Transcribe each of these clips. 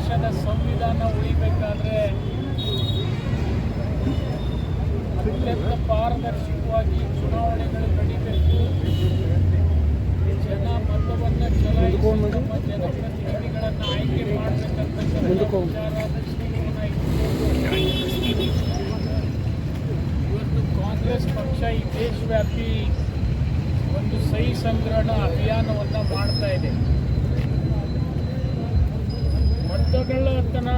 ದೇಶದ ಸಂವಿಧಾನ ಉಳಿಬೇಕಾದ್ರೆ ಅತ್ಯಂತ ಪಾರದರ್ಶಕವಾಗಿ ಚುನಾವಣೆಗಳು ನಡೀಬೇಕು. ಜನ ಮತವನ್ನು ಚಲಾಯಿಸಿ ಮತ್ತು ಜನಪ್ರತಿನಿಧಿಗಳನ್ನು ಆಯ್ಕೆ ಮಾಡಬೇಕಂತ ಇವತ್ತು ಕಾಂಗ್ರೆಸ್ ಪಕ್ಷ ಈ ದೇಶವ್ಯಾಪಿ ಒಂದು ಸಹಿ ಸಂಗ್ರಹಣ ಅಭಿಯಾನವನ್ನು ಮಾಡ್ತಾ ಇದೆ. ಮತಗಳತನ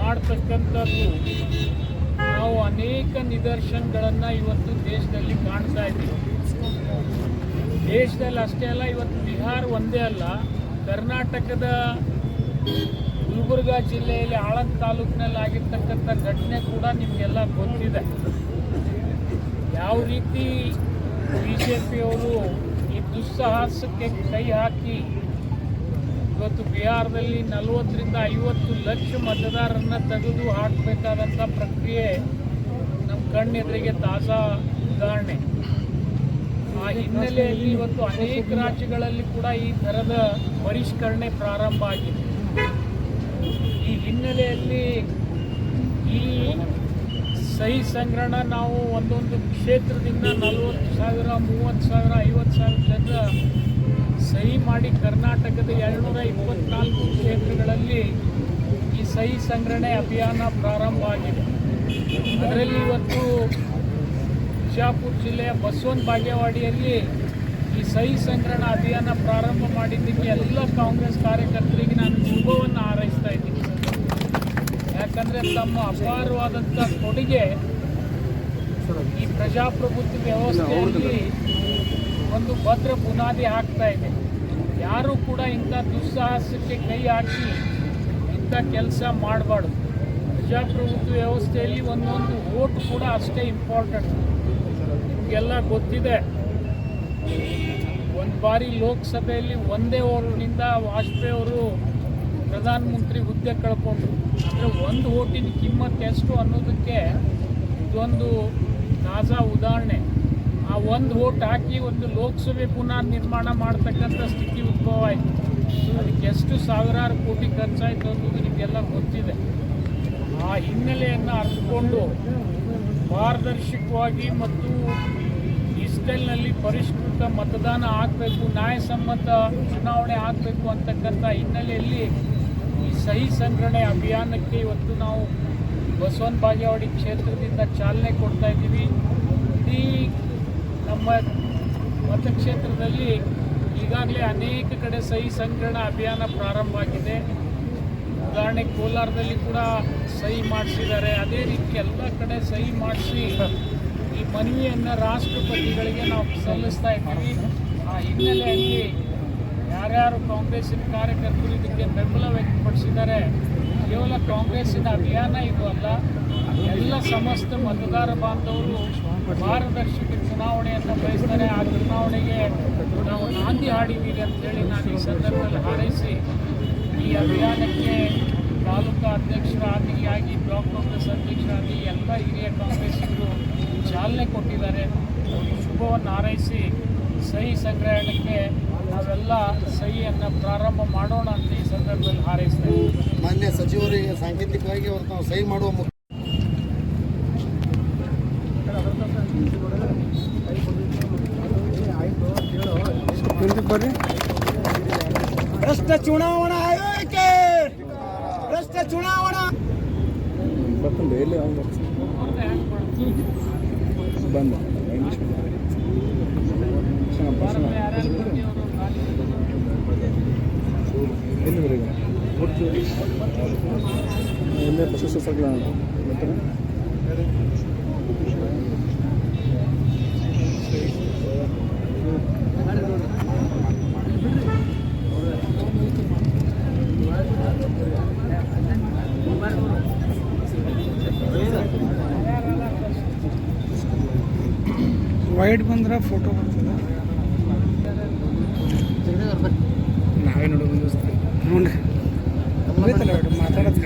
ಮಾಡ್ತಕ್ಕಂಥದ್ದು ನಾವು ಅನೇಕ ನಿದರ್ಶನಗಳನ್ನು ಇವತ್ತು ದೇಶದಲ್ಲಿ ಕಾಣ್ತಾ ಇದ್ದೀವಿ. ದೇಶದಲ್ಲಿ ಅಷ್ಟೇ ಅಲ್ಲ, ಇವತ್ತು ಬಿಹಾರ್ ಒಂದೇ ಅಲ್ಲ, ಕರ್ನಾಟಕದ ಗುಲ್ಬರ್ಗಾ ಜಿಲ್ಲೆಯಲ್ಲಿ ಆಳಂದ್ ತಾಲೂಕಿನಲ್ಲಿ ಆಗಿರ್ತಕ್ಕಂಥ ಘಟನೆ ಕೂಡ ನಿಮಗೆಲ್ಲ ಗೊತ್ತಿದೆ. ಯಾವ ರೀತಿ ಬಿ ಜೆ ಪಿಯವರು ಈ ದುಸ್ಸಾಹಸಕ್ಕೆ ಕೈ ಹಾಕಿ ಇವತ್ತು ಬಿಹಾರದಲ್ಲಿ ನಲವತ್ತರಿಂದ ಐವತ್ತು ಲಕ್ಷ ಮತದಾರರನ್ನ ತೆಗೆದು ಹಾಕಬೇಕಾದಂಥ ಪ್ರಕ್ರಿಯೆ ನಮ್ಮ ಕಣ್ಣೆದುರಿಗೆ ತಾಜಾ ಉದಾಹರಣೆ. ಆ ಹಿನ್ನೆಲೆಯಲ್ಲಿ ಇವತ್ತು ಅನೇಕ ರಾಜ್ಯಗಳಲ್ಲಿ ಕೂಡ ಈ ಥರದ ಪರಿಷ್ಕರಣೆ ಪ್ರಾರಂಭ ಆಗಿದೆ. ಈ ಹಿನ್ನೆಲೆಯಲ್ಲಿ ಈ ಸಹಿ ಸಂಗ್ರಹಣ ನಾವು ಒಂದೊಂದು ಕ್ಷೇತ್ರದಿಂದ ನಲವತ್ತು ಸಾವಿರ, ಮೂವತ್ತು ಸಾವಿರ, ಐವತ್ತು ಸಾವಿರ ಜನ ಸಹಿ ಮಾಡಿ ಕರ್ನಾಟಕದ ಎರಡುನೂರ ಇಪ್ಪತ್ನಾಲ್ಕು ಕ್ಷೇತ್ರಗಳಲ್ಲಿ ಈ ಸಹಿ ಸಂಗ್ರಹಣೆ ಅಭಿಯಾನ ಪ್ರಾರಂಭ ಆಗಿದೆ. ಅದರಲ್ಲಿ ಇವತ್ತು ಬಿಜಾಪುರ ಜಿಲ್ಲೆಯ ಬಸವನ್ ಬಾಗೇವಾಡಿಯಲ್ಲಿ ಈ ಸಹಿ ಸಂಗ್ರಹಣ ಅಭಿಯಾನ ಪ್ರಾರಂಭ ಮಾಡಿದ್ದಕ್ಕೆ ಎಲ್ಲ ಕಾಂಗ್ರೆಸ್ ಕಾರ್ಯಕರ್ತರಿಗೆ ನಾನು ಶುಭವನ್ನು ಹಾರೈಸ್ತಾ ಇದ್ದೀನಿ. ಯಾಕಂದರೆ ತಮ್ಮ ಅಪಾರವಾದಂಥ ಕೊಡುಗೆ ಈ ಪ್ರಜಾಪ್ರಭುತ್ವ ವ್ಯವಸ್ಥೆಯಲ್ಲಿ ಒಂದು ಭದ್ರ ಬುನಾದಿ ಆಗ್ತಾ ಇದೆ. ಯಾರೂ ಕೂಡ ಇಂಥ ದುಸ್ಸಾಹಸಕ್ಕೆ ಕೈ ಹಾಕಿ ಇಂಥ ಕೆಲಸ ಮಾಡಬಾರ್ದು. ಪ್ರಜಾಪ್ರಭುತ್ವ ವ್ಯವಸ್ಥೆಯಲ್ಲಿ ಒಂದೊಂದು ಓಟ್ ಕೂಡ ಅಷ್ಟೇ ಇಂಪಾರ್ಟೆಂಟ್ ನಿಮಗೆಲ್ಲ ಗೊತ್ತಿದೆ, ಒಂದು ಬಾರಿ ಲೋಕಸಭೆಯಲ್ಲಿ ಒಂದೇ ಓಟ್ನಿಂದ ವಾಜಪೇಯಿ ಅವರು ಪ್ರಧಾನಮಂತ್ರಿ ಹುದ್ದೆ ಕಳ್ಕೊಂಡ್ರು. ಅಂದರೆ ಒಂದು ಓಟಿನ ಕಿಮ್ಮತ್ತು ಎಷ್ಟು ಅನ್ನೋದಕ್ಕೆ ಇದೊಂದು ತಾಜಾ ಉದಾಹರಣೆ. ಒಂದು ವೋಟ್ ಹಾಕಿ ಒಂದು ಲೋಕಸಭೆ ಪುನಃ ನಿರ್ಮಾಣ ಮಾಡ್ತಕ್ಕಂಥ ಸ್ಥಿತಿ ಉದ್ಭವ ಆಯಿತು. ಅದಕ್ಕೆ ಎಷ್ಟು ಸಾವಿರಾರು ಕೋಟಿ ಖರ್ಚಾಯಿತು ಅನ್ನೋದು ನಿಮಗೆಲ್ಲ ಗೊತ್ತಿದೆ. ಆ ಹಿನ್ನೆಲೆಯನ್ನು ಅರ್ಥಕೊಂಡು ಪಾರದರ್ಶಕವಾಗಿ ಮತ್ತು ಡಿಜಿಟಲ್ನಲ್ಲಿ ಪರಿಷ್ಕೃತ ಮತದಾನ ಆಗಬೇಕು ನ್ಯಾಯಸಮ್ಮತ ಚುನಾವಣೆ ಆಗಬೇಕು ಅಂತಕ್ಕಂಥ ಹಿನ್ನೆಲೆಯಲ್ಲಿ ಈ ಸಹಿ ಸಂಗ್ರಹಣೆ ಅಭಿಯಾನಕ್ಕೆ ಇವತ್ತು ನಾವು ಬಸವನ ಬಾಗೇವಾಡಿ ಕ್ಷೇತ್ರದಿಂದ ಚಾಲನೆ ಕೊಡ್ತಾ ಇದ್ದೀವಿ. ನಮ್ಮ ಮತಕ್ಷೇತ್ರದಲ್ಲಿ ಈಗಾಗಲೇ ಅನೇಕ ಕಡೆ ಸಹಿ ಸಂಗ್ರಹಣ ಅಭಿಯಾನ ಪ್ರಾರಂಭ ಆಗಿದೆ. ಉದಾಹರಣೆ ಕೋಲಾರದಲ್ಲಿ ಕೂಡ ಸಹಿ ಮಾಡಿಸಿದ್ದಾರೆ. ಅದೇ ರೀತಿ ಎಲ್ಲ ಕಡೆ ಸಹಿ ಮಾಡಿಸಿ ಈ ಮನವಿಯನ್ನು ರಾಷ್ಟ್ರಪತಿಗಳಿಗೆ ನಾವು ಸಲ್ಲಿಸ್ತಾ ಇದ್ದೀವಿ. ಆ ಹಿನ್ನೆಲೆಯಲ್ಲಿ ಯಾರ್ಯಾರು ಕಾಂಗ್ರೆಸ್ಸಿನ ಕಾರ್ಯಕರ್ತರು ಇದಕ್ಕೆ ಬೆಂಬಲ ವ್ಯಕ್ತಪಡಿಸಿದ್ದಾರೆ ಕೇವಲ ಕಾಂಗ್ರೆಸ್ಸಿನ ಅಭಿಯಾನ ಇದು ಅಲ್ಲ. ಎಲ್ಲ ಸಮಸ್ತ ಮತದಾರ ಬಾಂಧವರು ಪಾರದರ್ಶಕ ಚುನಾವಣೆಯನ್ನು ಬಯಸ್ತಾರೆ. ಆ ಚುನಾವಣೆಗೆ ನಾವು ನಾಂದಿ ಹಾಡಿದ್ದೀವಿ ಅಂತೇಳಿ ನಾನು ಈ ಸಂದರ್ಭದಲ್ಲಿ ಹಾರೈಸಿ, ಈ ಅಭಿಯಾನಕ್ಕೆ ತಾಲೂಕು ಅಧ್ಯಕ್ಷರಾದಿಯಾಗಿ ಬ್ಲಾಕ್ ಕಾಂಗ್ರೆಸ್ ಅಧ್ಯಕ್ಷರಾಗಿ ಎಲ್ಲ ಹಿರಿಯ ಕಾಂಗ್ರೆಸ್ಸಿಗರು ಚಾಲನೆ ಕೊಟ್ಟಿದ್ದಾರೆ. ಶುಭವನ್ನು ಹಾರೈಸಿ, ಸಹಿ ಸಂಗ್ರಹಣಕ್ಕೆ ನಾವೆಲ್ಲ ಸಹಿಯನ್ನು ಪ್ರಾರಂಭ ಮಾಡೋಣ ಅಂತ ಈ ಸಂದರ್ಭದಲ್ಲಿ ಹಾರೈಸ್ತೇವೆ. ಮಾನ್ಯ ಸಚಿವರಿಗೆ ಸಾಂಕೇತಿಕವಾಗಿ ಅವ್ರು ನಾವು ಸಹಿ ಮಾಡುವ ಮುಖ್ಯ ಭ್ರಷ್ಟ ಚುನಾವಣಾ ಆಯೋಗಕ್ಕೆ! ಭ್ರಷ್ಟ ಚುನಾವಣಾ ಬಂದ. ಎಲ್ಲೇ ಬಸ್ ಸಗಲ ಬರ್ತಾರೆ ವೈಟ್ ಬಂದ್ರೆ ಫೋಟೋ ಬರ್ತದೆ. ನಾವೇ ನೋಡೋದು ನೋಡ್ರಿ ಮುಗೀತಲ್ಲ ವೈಟ್ ಮಾತಾಡೋದು